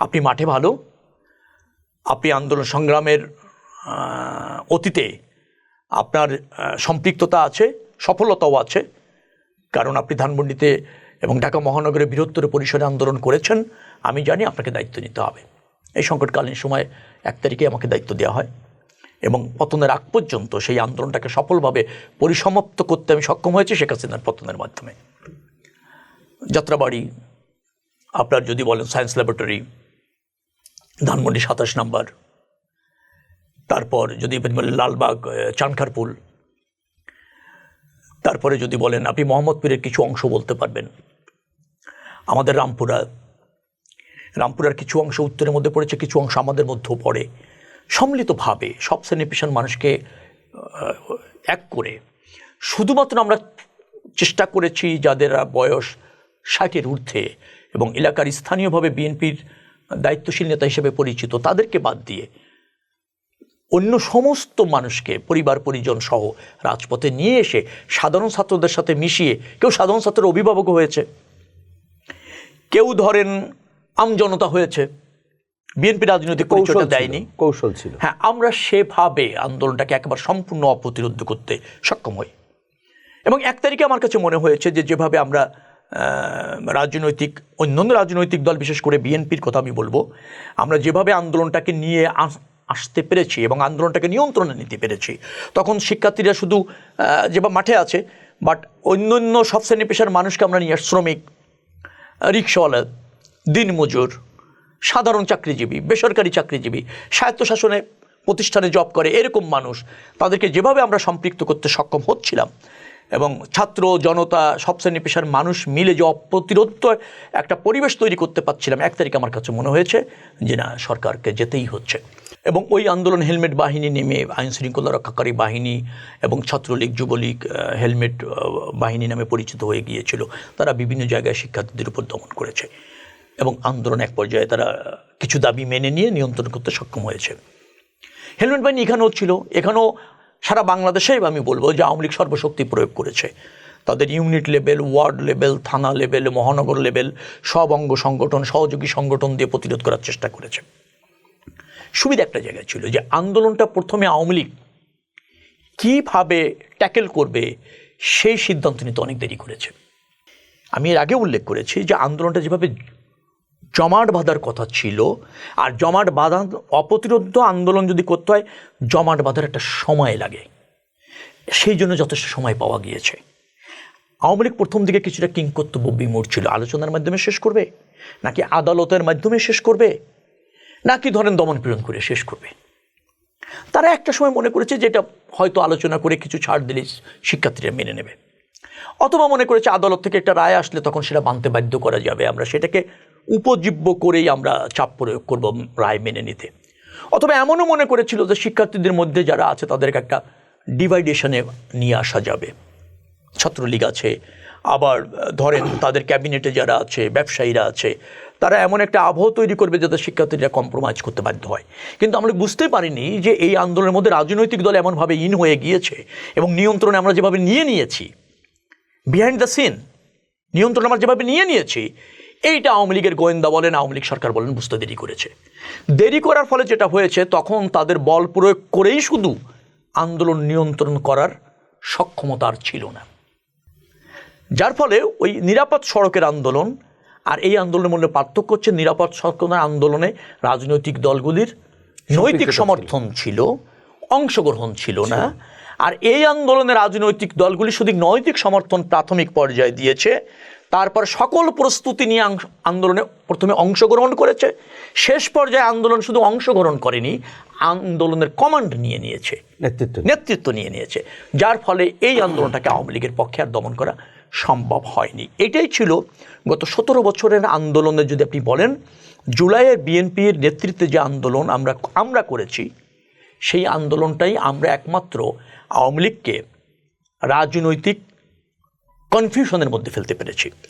আপনি মাঠে ভালো? আপনি আন্দোলন সংগ্রামের অতীতে আপনার সম্পৃক্ততা আছে, সফলতাও আছে, কারণ আপনি ধানমন্ডিতে এবং ঢাকা মহানগরে বৃহত্তর পরিসরে আন্দোলন করেছেন, আমি জানি আপনাকে দায়িত্ব নিতে হবে। এই সংকটকালীন সময় এক তারিখে আমাকে দায়িত্ব দেওয়া হয় এবং পতনের আগ পর্যন্ত সেই আন্দোলনটাকে সফলভাবে পরিসমাপ্ত করতে আমি সক্ষম হয়েছি শেখ হাসিনার পতনের মাধ্যমে। যাত্রাবাড়ি, আপনার যদি বলেন সায়েন্স ল্যাবরেটরি ধানমন্ডি সাতাশ নাম্বার। তারপর যদি বলেন লালবাগ চানখারপুল, তারপরে যদি বলেন আপনি মোহাম্মদপুরের কিছু অংশ বলতে পারবেন। আমাদের রামপুরা, রামপুরার কিছু অংশ উত্তরের মধ্যে পড়েছে, কিছু অংশ আমাদের মধ্যেও পড়ে। সম্মিলিতভাবে সব শ্রেণি পেশার মানুষকে এক করে। শুধুমাত্র আমরা চেষ্টা করেছি যাদের বয়স ষাটের ঊর্ধ্বে এবং এলাকার স্থানীয়ভাবে বিএনপির দায়িত্বশীল নেতা হিসেবে পরিচিত তাদেরকে বাদ দিয়ে অন্য সমস্ত মানুষকে পরিবার পরিজন সহ রাজপথে নিয়ে এসে সাধারণ ছাত্রদের সাথে মিশিয়ে কেউ সাধারণ ছাত্রের অভিভাবক হয়েছে কেউ ধরেন আমজনতা হয়েছে বিএনপি রাজনৈতিক কৌশল পরিচয়টা দেয়নি। কৌশল ছিল। হ্যাঁ আমরা সেভাবে আন্দোলনটাকে একেবারে সম্পূর্ণ অপ্রতিরোধ করতে সক্ষম হই। এবং এক তারিখে আমার কাছে মনে হয়েছে যে যেভাবে আমরা রাজনৈতিক, অন্যান্য রাজনৈতিক দল, বিশেষ করে বিএনপির কথা আমি বলব, আমরা যেভাবে আন্দোলনটাকে নিয়ে আস- আসতে পেরেছি এবং আন্দোলনটাকে নিয়ন্ত্রণে নিতে পেরেছি, তখন শিক্ষার্থীরা শুধু যেভাবে মাঠে আছে বাট অন্যান্য সব শ্রেণি পেশার মানুষকে আমরা নিয়ে শ্রমিক, রিক্সাওয়ালা, দিনমজুর, সাধারণ চাকরিজীবী, বেসরকারি চাকরিজীবী, স্বায়ত্তশাসনে প্রতিষ্ঠানে জব করে, এরকম মানুষ, তাদেরকে যেভাবে আমরা সম্পৃক্ত করতে সক্ষম হচ্ছিলাম এবং ছাত্র জনতা, সব শ্রেণি পেশার মানুষ মিলে যে অপ্রতিরোধ একটা পরিবেশ তৈরি করতে পারছিলাম, এক তারিখ আমার কাছে মনে হয়েছে যে না, সরকারকে যেতেই হচ্ছে। এবং ওই আন্দোলন হেলমেট বাহিনী নেমে, আইন শৃঙ্খলা রক্ষাকারী বাহিনী এবং ছাত্রলীগ, যুবলীগ হেলমেট বাহিনী নামে পরিচিত হয়ে গিয়েছিল, তারা বিভিন্ন জায়গায় শিক্ষার্থীদের উপর দমন করেছে। এবং আন্দোলন এক পর্যায়ে তারা কিছু দাবি মেনে নিয়ে নিয়ন্ত্রণ করতে সক্ষম হয়েছে। হেলমেট বাহিনী এখানেও ছিল, এখানেও সারা বাংলাদেশে আমি বলব যে আওয়ামী লীগ সর্বশক্তি প্রয়োগ করেছে। তাদের ইউনিট লেভেল ওয়ার্ড লেভেল থানা লেভেল মহানগর লেভেল সব অঙ্গ সংগঠন, সহযোগী সংগঠন দিয়ে প্রতিরোধ করার চেষ্টা করেছে। সুবিধা একটা জায়গায় ছিল যে আন্দোলনটা প্রথমে আওয়ামী লীগ কীভাবে ট্যাকেল করবে সেই সিদ্ধান্ত নিতে অনেক দেরি করেছে। আমি এর আগে উল্লেখ করেছি যে আন্দোলনটা যেভাবে জমাট বাঁধার কথা ছিল। আর জমাট বাঁধা অপ্রতিরোধ আন্দোলন যদি করতে হয়, জমাট বাঁধার একটা সময় লাগে। সেই জন্য যথেষ্ট সময় পাওয়া গিয়েছে। আওয়ামী লীগ প্রথম দিকে কিছুটা কিংকর্তব্য বিমূঢ় ছিল। আলোচনার মাধ্যমে শেষ করবে? নাকি আদালতের মাধ্যমে শেষ করবে? নাকি ধরেন দমন পীড়ন করে শেষ করবে? তারা একটা সময় মনে করেছে যে এটা হয়তো আলোচনা করে কিছু ছাড় দিলে শিক্ষার্থীরা মেনে নেবে। অথবা মনে করেছে আদালত থেকে একটা রায় আসলে তখন সেটা মানতে বাধ্য করা যাবে। আমরা সেটাকে উপজীব্য করেই আমরা চাপ প্রয়োগ করব রায় মেনে নিতে। অথবা এমনও মনে করেছিল যে শিক্ষার্থীদের মধ্যে যারা আছে তাদেরকে একটা ডিভাইডেশনে নিয়ে আসা যাবে। ছাত্রলীগ আছে, আবার ধরেন তাদের ক্যাবিনেটে যারা আছে, ব্যবসায়ীরা আছে, তারা এমন একটা আবহ তৈরি করবে যাতে শিক্ষার্থীরা কম্প্রোমাইজ করতে বাধ্য হয়। কিন্তু আমরা বুঝতে পারিনি যে এই আন্দোলনের মধ্যে রাজনৈতিক দল এমনভাবে ইন হয়ে গিয়েছে এবং নিয়ন্ত্রণে আমরা যেভাবে নিয়ে নিয়েছি বিহাইন্ড দ্য সিন নিয়ন্ত্রণ আমরা যেভাবে নিয়ে নিয়েছি এইটা আওয়ামী লীগের গোয়েন্দা বলেন আওয়ামী লীগ সরকার বলেন বুঝতে দেরি করেছে। দেরি করার ফলে যেটা হয়েছে তখন তাদের বল প্রয়োগ করেই শুধু আন্দোলন নিয়ন্ত্রণ করার সক্ষমতা আর ছিল না। যার ফলে ওই নিরাপদ সড়কের আন্দোলন আর এই আন্দোলনের মধ্যে পার্থক্য হচ্ছে নিরাপদ সড়কের আন্দোলনে রাজনৈতিক দলগুলির নৈতিক সমর্থন ছিল অংশগ্রহণ ছিল না। আর এই আন্দোলনে রাজনৈতিক দলগুলি শুধু নৈতিক সমর্থন প্রাথমিক পর্যায়ে দিয়েছে তারপর সকল প্রস্তুতি নিয়ে আন্দোলনে প্রথমে অংশগ্রহণ করেছে। শেষ পর্যায়ে আন্দোলন শুধু অংশগ্রহণ করেনি আন্দোলনের কমান্ড নিয়ে নিয়েছে। নেতৃত্ব নেতৃত্ব নিয়ে নিয়েছে। যার ফলে এই আন্দোলনটাকে আওয়ামী লীগের পক্ষে আর দমন করা সম্ভব হয়নি। এটাই ছিল গত সতেরো বছরের আন্দোলনে যদি আপনি বলেন জুলাইয়ের বিএনপির নেতৃত্বে যে আন্দোলন আমরা আমরা করেছি সেই আন্দোলনটাই আমরা একমাত্র আওয়ামী লীগকে রাজনৈতিক কনফিউশনের মধ্যে ফেলতে পেরেছি।